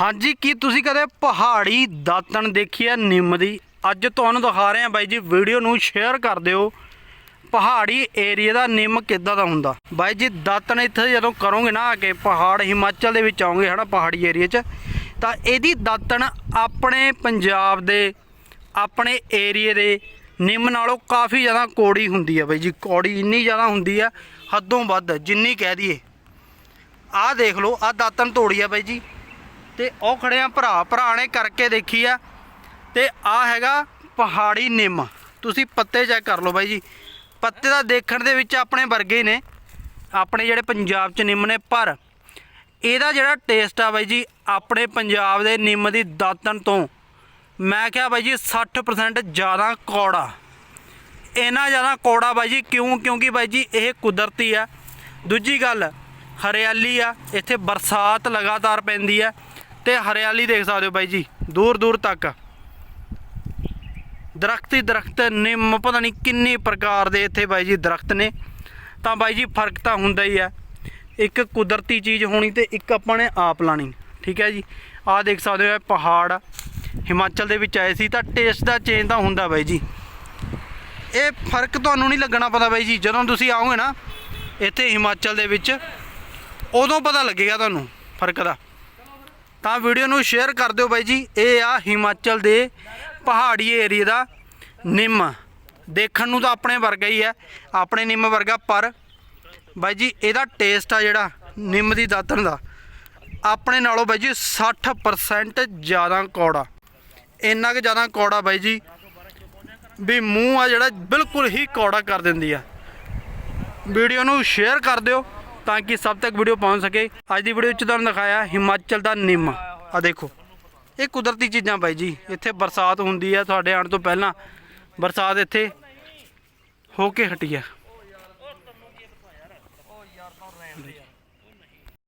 ਹਾਂਜੀ, ਕੀ ਤੁਸੀਂ ਕਦੇ ਪਹਾੜੀ ਦਾਤਣ ਦੇਖੀ ਹੈ? ਨਿੰਮ ਦੀ। ਅੱਜ ਤੁਹਾਨੂੰ ਦਿਖਾ ਰਹੇ ਹਾਂ ਬਾਈ ਜੀ, ਵੀਡੀਓ ਨੂੰ ਸ਼ੇਅਰ ਕਰ ਦਿਓ। ਪਹਾੜੀ ਏਰੀਆ ਦਾ ਨਿੰਮ ਕਿੱਦਾਂ ਦਾ ਹੁੰਦਾ? ਬਾਈ ਜੀ, ਦਾਤਣ ਇੱਥੇ ਜਦੋਂ ਕਰੋਗੇ ਨਾ ਆ ਕੇ, ਪਹਾੜ ਹਿਮਾਚਲ ਦੇ ਵਿੱਚ ਆਓਗੇ, ਹਨਾ, ਪਹਾੜੀ ਏਰੀਆ 'ਚ, ਤਾਂ ਇਹਦੀ ਦਾਤਣ ਆਪਣੇ ਪੰਜਾਬ ਦੇ, ਆਪਣੇ ਏਰੀਏ ਦੇ ਨਿੰਮ ਨਾਲੋਂ ਕਾਫੀ ਜ਼ਿਆਦਾ ਕੋੜੀ ਹੁੰਦੀ ਹੈ ਬਾਈ ਜੀ। ਕੋੜੀ ਇੰਨੀ ਜ਼ਿਆਦਾ ਹੁੰਦੀ ਆ ਹੱਦੋਂ ਵੱਧ, ਜਿੰਨੀ ਕਹਿ ਦਈਏ। ਆਹ ਦੇਖ ਲਓ, ਆਹ ਦਾਤਣ ਤੋੜੀ ਆ ਬਾਈ ਜੀ। ਤੇ ਉਹ ਖੜੇ ਆ ਭਰਾ ਭਰਾ ਨੇ ਕਰਕੇ ਦੇਖੀ ਆ। ਤੇ ਆ ਹੈਗਾ ਪਹਾੜੀ ਨਿੰਮ। ਤੁਸੀਂ ਪੱਤੇ ਚੈੱਕ ਕਰ ਲਓ ਬਾਈ ਜੀ। ਪੱਤੇ ਦਾ ਦੇਖਣ ਦੇ ਵਿੱਚ ਆਪਣੇ ਵਰਗੇ ਹੀ ਨੇ। ਆਪਣੇ ਜਿਹੜੇ ਪੰਜਾਬ 'ਚ ਨਿੰਮ ਨੇ, ਪਰ ਇਹਦਾ ਜਿਹੜਾ ਟੇਸਟ ਆ ਬਾਈ ਜੀ, ਆਪਣੇ ਪੰਜਾਬ ਦੇ ਨਿੰਮ ਦੀ ਦਾਤਣ ਤੋਂ, ਮੈਂ ਕਿਹਾ ਬਾਈ ਜੀ 60% ਜ਼ਿਆਦਾ ਕੌੜਾ। ਇੰਨਾ ਜ਼ਿਆਦਾ ਕੌੜਾ ਬਾਈ ਜੀ, ਕਿਉਂ? ਕਿਉਂਕਿ ਬਾਈ ਜੀ, ਇਹ ਕੁਦਰਤੀ ਆ। ਦੂਜੀ ਗੱਲ, ਹਰਿਆਲੀ ਆ। ਇੱਥੇ ਬਰਸਾਤ ਲਗਾਤਾਰ ਪੈਂਦੀ ਆ। ਤੇ ਹਰਿਆਲੀ ਦੇਖ ਸਕਦੇ ਹੋ ਬਾਈ ਜੀ, ਦੂਰ ਦੂਰ ਤੱਕ। ਦਰਖਤ ਹੀ ਦਰਖਤ ਨਿੰਮ ਪਤਾ ਨਹੀਂ ਕਿੰਨੇ ਪ੍ਰਕਾਰ ਦੇ ਇੱਥੇ ਬਾਈ ਜੀ ਦਰਖਤ ਨੇ। ਤਾਂ ਬਾਈ ਜੀ ਫ਼ਰਕ ਤਾਂ ਹੁੰਦਾ ਹੀ ਆ ਇੱਕ ਕੁਦਰਤੀ ਚੀਜ਼ ਹੋਣੀ ਤੇ ਇੱਕ ਆਪਾਂ ਨੇ ਆਪ ਲਾਣੀ, ਠੀਕ ਹੈ ਜੀ? ਆਹ ਦੇਖ ਸਕਦੇ ਹੋ ਇਹ ਪਹਾੜ, ਹਿਮਾਚਲ ਦੇ ਵਿੱਚ ਆਏ ਸੀ ਤਾਂ ਟੇਸਟ ਦਾ ਚੇਂਜ ਤਾਂ ਹੁੰਦਾ ਬਾਈ ਜੀ। ਇਹ ਫ਼ਰਕ ਤੁਹਾਨੂੰ ਨਹੀਂ ਲੱਗਣਾ ਪਤਾ ਬਾਈ ਜੀ, ਜਦੋਂ ਤੁਸੀਂ ਆਓਗੇ ਨਾ, ਇੱਥੇ ਹਿਮਾਚਲ ਦੇ ਵਿੱਚ, ਉਦੋਂ ਪਤਾ ਲੱਗੇਗਾ ਤੁਹਾਨੂੰ ਫ਼ਰਕ ਦਾ। ਤਾਂ ਵੀਡੀਓ ਨੂੰ ਸ਼ੇਅਰ ਕਰ ਦਿਓ ਬਾਈ ਜੀ। ਇਹ ਆ ਹਿਮਾਚਲ ਦੇ ਪਹਾੜੀ ਏਰੀਆ ਦਾ ਨਿੰਮ। ਦੇਖਣ ਨੂੰ ਤਾਂ ਆਪਣੇ ਵਰਗਾ ਹੀ ਹੈ, ਆਪਣੇ ਨਿੰਮ ਵਰਗਾ, ਪਰ ਬਾਈ ਜੀ, ਇਹਦਾ ਟੇਸਟ ਆ ਜਿਹੜਾ ਨਿੰਮ ਦੀ ਦਾਤਣ ਦਾ। ਆਪਣੇ ਨਾਲੋਂ ਬਾਈ ਜੀ 60% ਜ਼ਿਆਦਾ ਕੌੜਾ। ਇੰਨਾ ਕੁ ਜ਼ਿਆਦਾ ਕੌੜਾ ਬਾਈ ਜੀ, ਵੀ ਮੂੰਹ ਆ ਜਿਹੜਾ ਬਿਲਕੁਲ ਹੀ ਕੌੜਾ ਕਰ ਦਿੰਦੀ ਆ। ਵੀਡੀਓ ਨੂੰ ਸ਼ੇਅਰ ਕਰ ਦਿਓ। ਤਾਂ ਕਿ ਸਭ ਤੱਕ ਵੀਡੀਓ ਪਹੁੰਚ ਸਕੇ। ਅੱਜ ਦੀ ਵੀਡੀਓ ਵਿੱਚ ਤੁਹਾਨੂੰ ਦਿਖਾਇਆ ਹਿਮਾਚਲ ਦਾ ਨਿੰਮ। ਆ ਦੇਖੋ, ਇਹ ਕੁਦਰਤੀ ਚੀਜ਼ਾਂ ਬਾਈ ਜੀ, ਇੱਥੇ ਬਰਸਾਤ ਹੁੰਦੀ ਆ, ਤੁਹਾਡੇ ਆਉਣ ਤੋਂ ਪਹਿਲਾਂ ਬਰਸਾਤ ਇੱਥੇ ਹੋ ਕੇ ਹਟੀ ਆ।